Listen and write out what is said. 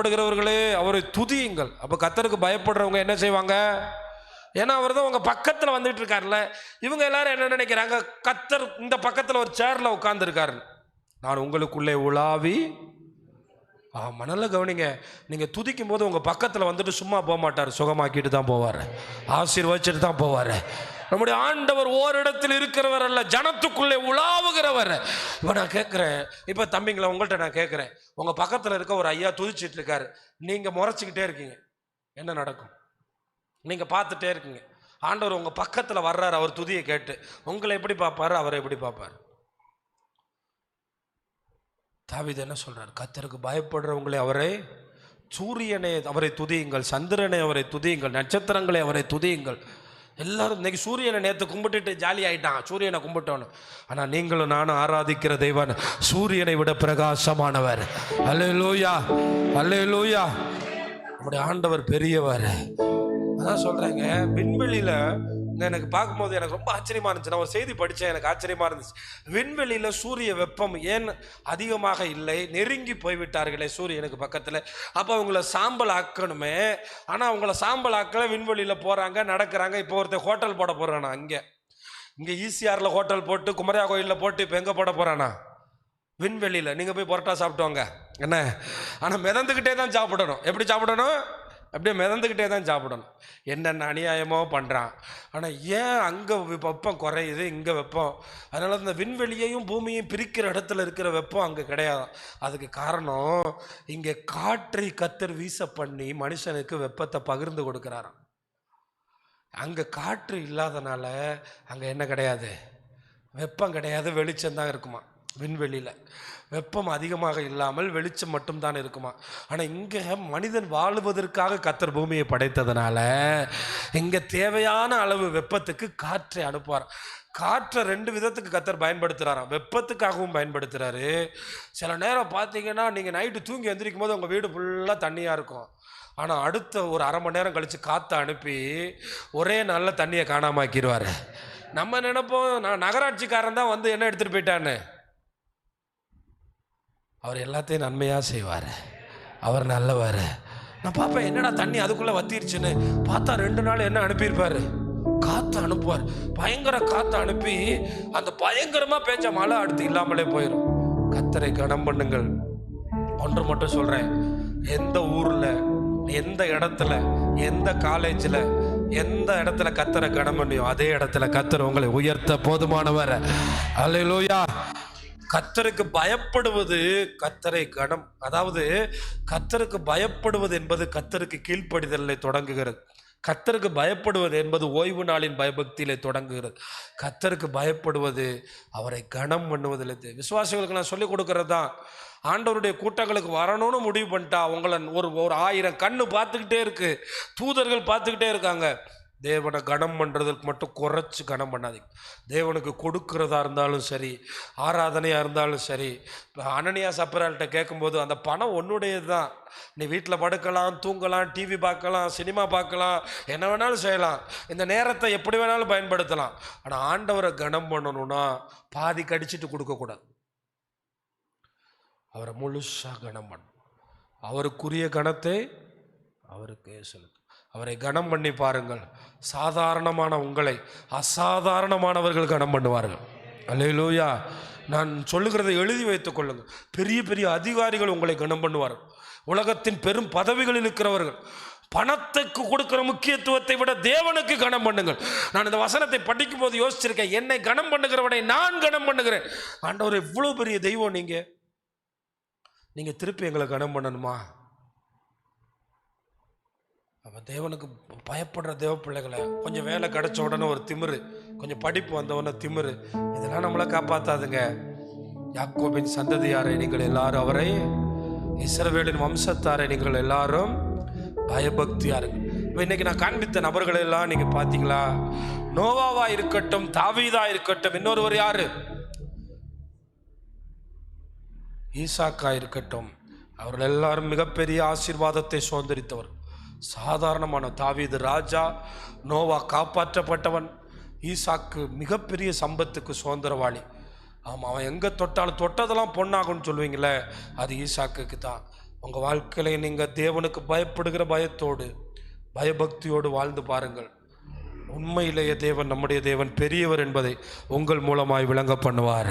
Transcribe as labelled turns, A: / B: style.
A: பயப்படுகிறவர்களே அவரை துதியுங்கள். அப்போ கத்தருக்கு பயப்படுறவங்க என்ன செய்வாங்க? ஏன்னா அவர் தான் உங்கள் பக்கத்தில் வந்துட்டு இருக்காருல்ல இவங்க எல்லாரும் என்ன நினைக்கிறாங்க? கத்தர் இந்த பக்கத்தில் ஒரு சேரில் உட்காந்துருக்காரு நான் உங்களுக்குள்ளே உலாவி ஆ மணல கவனிங்க. நீங்கள் துதிக்கும் போது உங்கள் பக்கத்தில் வந்துட்டு சும்மா போக மாட்டார் சுகமாக்கிட்டு தான் போவார். ஆசீர்வச்சிட்டு தான் போவார். நம்முடைய ஆண்டவர் ஓரிடத்தில் இருக்கிறவர் அல்ல. ஜனத்துக்குள்ளே உலாவுகிறவர். இப்போ நான் கேட்குறேன் இப்போ தம்பிங்களை உங்கள்கிட்ட நான் கேட்குறேன் உங்கள் பக்கத்தில் இருக்க ஒரு ஐயா துதிச்சிட்டு இருக்காரு. நீங்கள் முறைச்சிக்கிட்டே இருக்கீங்க. என்ன நடக்கும்? நீங்கள் பார்த்துட்டே இருக்கீங்க. ஆண்டவர் உங்கள் பக்கத்தில் வர்றாரு அவர் துதியை கேட்டு. உங்களை எப்படி பார்ப்பாரு அவரை எப்படி பார்ப்பார்? தாவித என்ன சொல்கிறார் கத்தருக்கு பயப்படுறவங்களே அவரை சூரியனை அவரை துதியுங்கள் சந்திரனை அவரை துதியுங்கள் நட்சத்திரங்களை அவரை துதியுங்கள். எல்லாரும் இன்னைக்கு சூரியனை நேற்று கும்பிட்டுட்டு ஜாலி ஆயிட்டான். சூரியனை கும்பிட்டோன்னு. ஆனால் நீங்களும் நானும் ஆராதிக்கிற தெய்வன் சூரியனை விட பிரகாசமானவர். அல்லே லூயா அல்லே லூயா நம்முடைய ஆண்டவர் பெரியவர். அதான் சொல்கிறேங்க விண்வெளியில் எனக்கு பார்க்கும்போது எனக்கு ரொம்ப ஆச்சரியமா இருந்துச்சு. நான் ஒரு செய்தி படித்தேன் எனக்கு ஆச்சரியமா இருந்துச்சு. விண்வெளியில சூரிய வெப்பம் ஏன் அதிகமாக இல்லை? நெருங்கி போய்விட்டார்களே சூரியனுக்கு பக்கத்தில். அப்போ அவங்கள சாம்பல் ஆக்கணுமே. ஆனால் அவங்கள சாம்பல் ஆக்கல விண்வெளியில போறாங்க நடக்கிறாங்க. இப்போ ஒருத்தர் ஹோட்டல் போட போறானா இங்கே இங்கே ஈசிஆரில் ஹோட்டல் போட்டு குமரியா கோயிலில் போட்டு இப்போ எங்கே போட போறானா? விண்வெளியில். நீங்கள் போய் பரோட்டா சாப்பிட்டு வாங்க. என்ன? ஆனால் மிதந்துக்கிட்டே தான் சாப்பிடணும். எப்படி சாப்பிடணும்? அப்படியே மிதந்துக்கிட்டே தான் சாப்பிடணும். என்னென்ன அநியாயமோ பண்ணுறான் ஆனால் ஏன் அங்கே வெப்பம் குறையுது? இங்கே வெப்பம். அதனால் இந்த விண்வெளியையும் பூமியையும் பிரிக்கிற இடத்துல இருக்கிற வெப்பம் அங்கே கிடையாது. அதுக்கு காரணம் இங்கே காற்றை கத்தர் வீச பண்ணி மனுஷனுக்கு வெப்பத்தை பகிர்ந்து கொடுக்குறாராம். அங்கே காற்று இல்லாதனால அங்கே என்ன கிடையாது? வெப்பம் கிடையாது வெளிச்சம் தான் இருக்குமா விண்வெளியில். வெப்பம் அதிகமாக இல்லாமல் வெளிச்சம் மட்டும்தான் இருக்குமா? ஆனால் இங்கே மனிதன் வாழுவதற்காக கத்தர் பூமியை படைத்ததுனால இங்கே தேவையான அளவு வெப்பத்துக்கு காற்றை அனுப்புவார்? காற்றை ரெண்டு விதத்துக்கு கத்தர் பயன்படுத்துகிறாராம் வெப்பத்துக்காகவும் பயன்படுத்துகிறாரு சில நேரம் பார்த்தீங்கன்னா நீங்கள் நைட்டு தூங்கி எந்திரிக்கும் போது உங்கள் வீடு ஃபுல்லாக தண்ணியாக இருக்கும். ஆனால் அடுத்த ஒரு அரை மணி நேரம் கழித்து காற்றை அனுப்பி ஒரே நாளில் தண்ணியை காணாமாக்கிடுவார் நம்ம நினைப்போம் நான் நகராட்சிக்காரன் தான் வந்து என்ன எடுத்துகிட்டு போயிட்டான்னு? அவர் எல்லாத்தையும் நன்மையாக செய்வார். அவர் நல்லவர். நான் பார்ப்பேன் என்னடா தண்ணி அதுக்குள்ளே வத்திருச்சுன்னு. பார்த்தா ரெண்டு நாள் என்ன அனுப்பியிருப்பார்? காற்று அனுப்புவார். பயங்கர காற்று அனுப்பி அந்த பயங்கரமாக பேஞ்ச மழை அடுத்து இல்லாமலே போயிடும் கத்தரை கனம் பண்ணுங்கள். ஒன்று மட்டும் சொல்கிறேன் எந்த ஊரில் எந்த இடத்துல எந்த காலேஜில் எந்த இடத்துல கத்தரை கனம் பண்ணியும் அதே இடத்துல கத்தர் உங்களை உயர்த்த போதுமானவர். அல்லேலூயா கத்தருக்கு பயப்படுவது கத்தரை கணம் அதாவது கத்தருக்கு பயப்படுவது என்பது கத்தருக்கு கீழ்ப்படிதலை தொடங்குகிறது. கத்தருக்கு பயப்படுவது என்பது ஓய்வு நாளின் பயபக்தியிலே தொடங்குகிறது. கத்தருக்கு பயப்படுவது அவரை கனம் பண்ணுவதில்லை விசுவாசிகளுக்கு நான் சொல்லிக் கொடுக்கறது தான் ஆண்டவருடைய கூட்டங்களுக்கு வரணும்னு முடிவு பண்ணிட்டா உங்களை ஒரு ஒரு ஆயிரம் கண்ணு பார்த்துக்கிட்டே இருக்கு. தூதர்கள் பார்த்துக்கிட்டே இருக்காங்க. தேவனை கனம் பண்ணுறதுக்கு மட்டும் குறைச்சி கனம் பண்ணாதீங்க. தேவனுக்கு கொடுக்கறதா இருந்தாலும் சரி ஆராதனையாக இருந்தாலும் சரி இப்போ அனனியா சப்பரால்கிட்ட கேட்கும்போது அந்த பணம் உன்னுடையது தான். நீ வீட்டில் படுக்கலாம் தூங்கலாம் டிவி பார்க்கலாம் சினிமா பார்க்கலாம் என்ன வேணாலும் செய்யலாம். இந்த நேரத்தை எப்படி வேணாலும் பயன்படுத்தலாம். ஆனால் ஆண்டவரை கனம் பண்ணணும்னா பாதி கடிச்சிட்டு கொடுக்கக்கூடாது அவரை முழுசாக கனம் பண்ணும் அவருக்குரிய கணத்தை அவருக்கே செலுத்தும் அவரை கனம் பண்ணி பாருங்கள். சாதாரணமான உங்களை அசாதாரணமானவர்கள் கனம் பண்ணுவார்கள். அல்லையிலூயா நான் சொல்லுகிறதை எழுதி வைத்துக் கொள்ளுங்கள். பெரிய பெரிய அதிகாரிகள் உங்களை கனம் பண்ணுவார்கள். உலகத்தின் பெரும் பதவிகளில் இருக்கிறவர்கள் பணத்துக்கு கொடுக்கிற முக்கியத்துவத்தை விட தேவனுக்கு கனம் பண்ணுங்கள். நான் இந்த வசனத்தை படிக்கும் போது யோசிச்சிருக்கேன். என்னை கனம் பண்ணுகிறவனை நான் கனம் பண்ணுகிறேன். ஆண்டவர் எவ்வளோ பெரிய தெய்வம் நீங்கள் நீங்கள் திருப்பி எங்களை கனம் பண்ணணுமா? அப்போ தேவனுக்கு பயப்படுற தேவ பிள்ளைகளை கொஞ்சம் வேலை கிடைச்ச உடனே ஒரு திமிரு கொஞ்சம் படிப்பு வந்தவுடனே திமிரு. இதெல்லாம் நம்மளை காப்பாற்றாதுங்க யாக்கோபின் சந்ததியாரை நீங்கள் எல்லாரும் அவரை இசரவேலின் வம்சத்தாரை நீங்கள் எல்லாரும் பயபக்தியாக இருக்கு இப்போ இன்னைக்கு நான் காண்பித்த நபர்களை எல்லாம் நீங்கள் பார்த்தீங்களா நோவாவா இருக்கட்டும் தாவீதா இருக்கட்டும் இன்னொருவர் யாரு? ஈசாக்கா இருக்கட்டும். அவர்கள் எல்லாரும் மிகப்பெரிய ஆசீர்வாதத்தை சுதந்திரித்தவர். சாதாரணமான தாவீது ராஜா நோவா காப்பாற்றப்பட்டவன் ஈசாக்கு மிகப்பெரிய சம்பத்துக்கு சுதந்திரவாளி. ஆமாம் அவன் எங்கே தொட்டாலும் தொட்டதெல்லாம் பொண்ணாகும்னு சொல்லுவீங்களே அது ஈசாக்குக்கு தான். உங்கள் வாழ்க்கையில நீங்கள் தேவனுக்கு பயப்படுகிற பயத்தோடு பயபக்தியோடு வாழ்ந்து பாருங்கள். உண்மையிலேயே தேவன் நம்முடைய தேவன் பெரியவர் என்பதை உங்கள் மூலமாய் விளங்க பண்ணுவார்.